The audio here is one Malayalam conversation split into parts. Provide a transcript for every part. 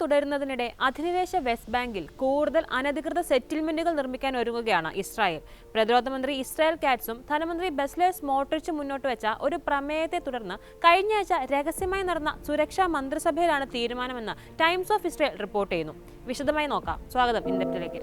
തുടരുന്നതിനിടെ അധിനിവേശ വെസ്റ്റ് ബാങ്കിൽ കൂടുതൽ അനധികൃത സെറ്റിൽമെന്റുകൾ നിർമ്മിക്കാൻ ഒരുങ്ങുകയാണ് ഇസ്രായേൽ. പ്രതിരോധ മന്ത്രി ഇസ്രായേൽ കാറ്റ്സും ധനമന്ത്രി ബെസ്ലേസ് മോട്ടോർച്ചും മുന്നോട്ട് വെച്ച ഒരു പ്രമേയത്തെ തുടർന്ന് കഴിഞ്ഞയാഴ്ച രഹസ്യമായി നടന്ന സുരക്ഷാ മന്ത്രിസഭയിലാണ് തീരുമാനമെന്ന് ടൈംസ് ഓഫ് ഇസ്രായേൽ റിപ്പോർട്ട് ചെയ്യുന്നു. വിശദമായി നോക്കാം. സ്വാഗതം ഇന്ത്യയിലേക്ക്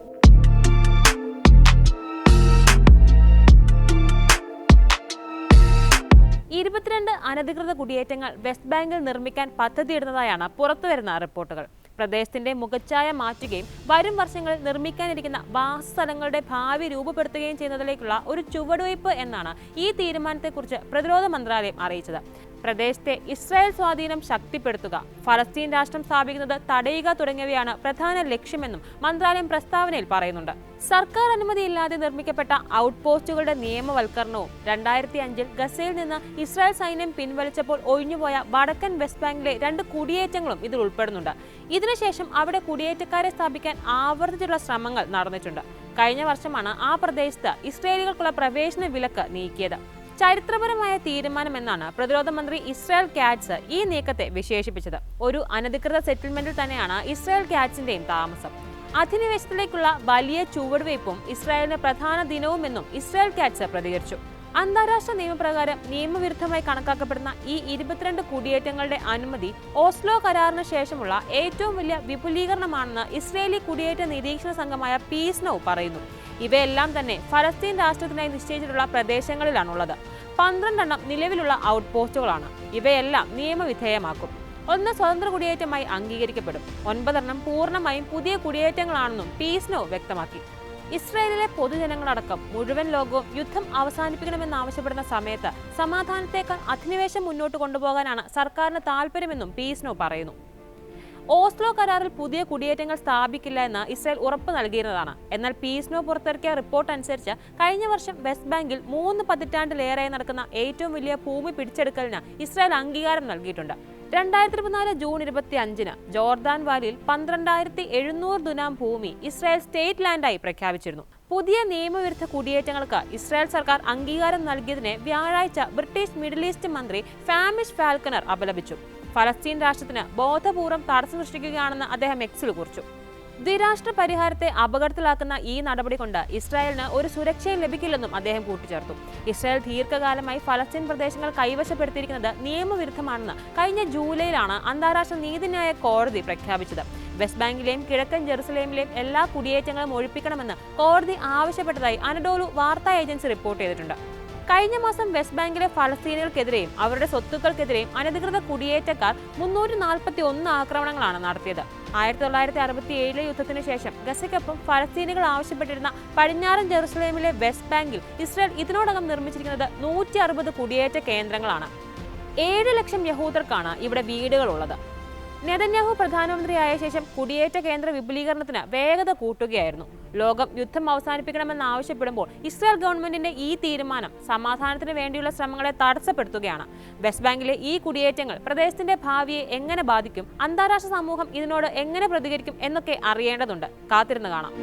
ഇരുപത്തിരണ്ട് അനധികൃത കുടിയേറ്റങ്ങൾ വെസ്റ്റ് ബാങ്കിൽ നിർമ്മിക്കാൻ പദ്ധതിയിടുന്നതായാണ് പുറത്തുവരുന്ന റിപ്പോർട്ടുകൾ. പ്രദേശത്തിന്റെ മുഖച്ഛായ മാറ്റുകയും വരും വർഷങ്ങളിൽ നിർമ്മിക്കാനിരിക്കുന്ന വാസസ്ഥലങ്ങളുടെ ഭാവി രൂപപ്പെടുത്തുകയും ചെയ്യുന്നതിലേക്കുള്ള ഒരു ചുവടുവയ്പ് എന്നാണ് ഈ തീരുമാനത്തെക്കുറിച്ച് പ്രതിരോധ മന്ത്രാലയം അറിയിച്ചത്. പ്രദേശത്തെ ഇസ്രായേൽ സ്വാധീനം ശക്തിപ്പെടുത്തുക. ഫലസ്തീൻ രാഷ്ട്രം സ്ഥാപിക്കുന്നത് തടയുക തുടങ്ങിയവയാണ് പ്രധാന ലക്ഷ്യമെന്നും മന്ത്രാലയം പ്രസ്താവനയിൽ പറയുന്നുണ്ട്. സർക്കാർ അനുമതിയില്ലാതെ നിർമ്മിക്കപ്പെട്ട ഔട്ട് പോസ്റ്റുകളുടെ നിയമവൽക്കരണവും രണ്ടായിരത്തി അഞ്ചിൽ ഗസയിൽ നിന്ന് ഇസ്രായേൽ സൈന്യം പിൻവലിച്ചപ്പോൾ ഒഴിഞ്ഞുപോയ വടക്കൻ വെസ്റ്റ് ബാങ്കിലെ രണ്ട് കുടിയേറ്റങ്ങളും ഇതിൽ ഉൾപ്പെടുന്നുണ്ട്. ഇതിനുശേഷം അവിടെ കുടിയേറ്റക്കാരെ സ്ഥാപിക്കാൻ ആവർത്തിച്ചുള്ള ശ്രമങ്ങൾ നടന്നിട്ടുണ്ട്. കഴിഞ്ഞ വർഷമാണ് ആ പ്രദേശത്ത് ഇസ്രയേലികൾക്കുള്ള പ്രവേശന വിലക്ക് നീക്കിയത്. ചരിത്രപരമായ തീരുമാനമെന്നാണ് പ്രതിരോധ മന്ത്രി ഇസ്രായേൽ കാറ്റ്സ് ഈ നീക്കത്തെ വിശേഷിപ്പിച്ചത്. ഒരു അനധികൃത സെറ്റിൽമെന്റിൽ തന്നെയാണ് ഇസ്രായേൽ കാറ്റ്സിന്റെയും താമസം. അധിനിവേശത്തിലേക്കുള്ള വലിയ ചുവടുവയ്പും ഇസ്രായേലിന്റെ പ്രധാന ദിനവുമെന്നും ഇസ്രായേൽ കാറ്റ്സ് പ്രതികരിച്ചു. അന്താരാഷ്ട്ര നിയമപ്രകാരം നിയമവിരുദ്ധമായി കണക്കാക്കപ്പെടുന്ന ഈ ഇരുപത്തിരണ്ട് കുടിയേറ്റങ്ങളുടെ അനുമതി ഓസ്ലോ കരാറിന് ശേഷമുള്ള ഏറ്റവും വലിയ വിപുലീകരണമാണെന്ന് ഇസ്രയേലി കുടിയേറ്റ നിരീക്ഷണ സംഘമായ പീസ്നോ പറയുന്നു. ഇവയെല്ലാം തന്നെ ഫലസ്തീൻ രാഷ്ട്രത്തിനായി നിശ്ചയിച്ചിട്ടുള്ള പ്രദേശങ്ങളിലാണുള്ളത്. പന്ത്രണ്ടെണ്ണം നിലവിലുള്ള ഔട്ട് പോസ്റ്റുകളാണ് ഇവയെല്ലാം നിയമവിധേയമാക്കും. ഒന്ന് സ്വതന്ത്ര കുടിയേറ്റമായി അംഗീകരിക്കപ്പെടും. ഒൻപതെണ്ണം പൂർണമായും പുതിയ കുടിയേറ്റങ്ങളാണെന്നും പീസ്നോ വ്യക്തമാക്കി. ഇസ്രായേലിലെ പൊതുജനങ്ങളടക്കം മുഴുവൻ ലോകവും യുദ്ധം അവസാനിപ്പിക്കണമെന്നാവശ്യപ്പെടുന്ന സമയത്ത് സമാധാനത്തേക്കാൾ അധിനിവേശം മുന്നോട്ട് കൊണ്ടുപോകാനാണ് സർക്കാരിന് താല്പര്യമെന്നും പീസ്നോ പറയുന്നു. ഓസ്ലോ കരാറിൽ പുതിയ കുടിയേറ്റങ്ങൾ സ്ഥാപിക്കില്ല എന്ന് ഇസ്രായേൽ ഉറപ്പ് നൽകിയിരുന്നതാണ്. എന്നാൽ പീസ്നോ പുറത്തിറക്കിയ റിപ്പോർട്ട് അനുസരിച്ച് കഴിഞ്ഞ വർഷം വെസ്റ്റ് ബാങ്കിൽ മൂന്ന് പതിറ്റാണ്ടിലേറെ നടക്കുന്ന ഏറ്റവും വലിയ ഭൂമി പിടിച്ചെടുക്കലിന് ഇസ്രായേൽ അംഗീകാരം നൽകിയിട്ടുണ്ട്. രണ്ടായിരത്തി ഇരുപത്തിനാല് ജൂൺ ഇരുപത്തി അഞ്ചിന് ജോർദാൻ വാലിയിൽ പന്ത്രണ്ടായിരത്തി എഴുന്നൂറ് ദുനാം ഭൂമി ഇസ്രായേൽ സ്റ്റേറ്റ് ലാൻഡായി പ്രഖ്യാപിച്ചിരുന്നു. പുതിയ നിയമവിരുദ്ധ കുടിയേറ്റങ്ങൾക്ക് ഇസ്രായേൽ സർക്കാർ അംഗീകാരം നൽകിയതിനെ വ്യാഴാഴ്ച ബ്രിട്ടീഷ് മിഡിൽ ഈസ്റ്റ് മന്ത്രി ഫാമിഷ് ഫാൽക്കണർ അപലപിച്ചു. ഫലസ്തീൻ രാഷ്ട്രത്തിന് ബോധപൂർവം തടസ്സം സൃഷ്ടിക്കുകയാണെന്ന് അദ്ദേഹം എക്സിൽ കുറിച്ചു. ദ്വിരാഷ്ട്ര പരിഹാരത്തെ അപകടത്തിലാക്കുന്ന ഈ നടപടി കൊണ്ട് ഇസ്രായേലിന് ഒരു സുരക്ഷയും ലഭിക്കില്ലെന്നും അദ്ദേഹം കൂട്ടിച്ചേർത്തു. ഇസ്രായേൽ ദീർഘകാലമായി ഫലസ്തീൻ പ്രദേശങ്ങൾ കൈവശപ്പെടുത്തിയിരിക്കുന്നത് നിയമവിരുദ്ധമാണെന്ന് കഴിഞ്ഞ ജൂലൈയിലാണ് അന്താരാഷ്ട്ര നീതിന്യായ കോടതി പ്രഖ്യാപിച്ചത്. വെസ്റ്റ് ബാങ്കിലെയും കിഴക്കൻ ജെറുസലേമിലെയും എല്ലാ കുടിയേറ്റങ്ങളും ഒഴിപ്പിക്കണമെന്ന് കോടതി ആവശ്യപ്പെട്ടതായി അനഡോലു വാർത്താ ഏജൻസി റിപ്പോർട്ട് ചെയ്തിട്ടുണ്ട്. കഴിഞ്ഞ മാസം വെസ്റ്റ് ബാങ്കിലെ ഫലസ്തീനികൾക്കെതിരെയും അവരുടെ സ്വത്തുക്കൾക്കെതിരെയും അനധികൃത കുടിയേറ്റക്കാർ മുന്നൂറ്റി നാൽപ്പത്തി ഒന്ന് ആക്രമണങ്ങളാണ് നടത്തിയത്. ആയിരത്തി തൊള്ളായിരത്തി അറുപത്തി ഏഴിലെ യുദ്ധത്തിന് ശേഷം ഗസയ്ക്കൊപ്പം ഫലസ്തീനികൾ ആവശ്യപ്പെട്ടിരുന്ന പടിഞ്ഞാറൻ ജെറുസലേമിലെ വെസ്റ്റ് ബാങ്കിൽ ഇസ്രായേൽ ഇതിനോടകം നിർമ്മിച്ചിരിക്കുന്നത് നൂറ്റി അറുപത് കുടിയേറ്റ കേന്ദ്രങ്ങളാണ്. ഏഴ് ലക്ഷം യഹൂദർക്കാണ് ഇവിടെ വീടുകളുള്ളത്. നെതന്യാഹു പ്രധാനമന്ത്രിയായ ശേഷം കുടിയേറ്റ കേന്ദ്ര വിപുലീകരണത്തിന് വേഗത കൂട്ടുകയായിരുന്നു. ലോകം യുദ്ധം അവസാനിപ്പിക്കണമെന്ന് ആവശ്യപ്പെടുമ്പോൾ ഇസ്രായേൽ ഗവൺമെന്റിന്റെ ഈ തീരുമാനം സമാധാനത്തിന് വേണ്ടിയുള്ള ശ്രമങ്ങളെ തടസ്സപ്പെടുത്തുകയാണ്. വെസ്റ്റ് ബാങ്കിലെ ഈ കുടിയേറ്റങ്ങൾ പ്രദേശത്തിന്റെ ഭാവിയെ എങ്ങനെ ബാധിക്കും അന്താരാഷ്ട്ര സമൂഹം ഇതിനോട് എങ്ങനെ പ്രതികരിക്കും എന്നൊക്കെ അറിയേണ്ടതുണ്ട്. കാത്തിരുന്ന് കാണാം.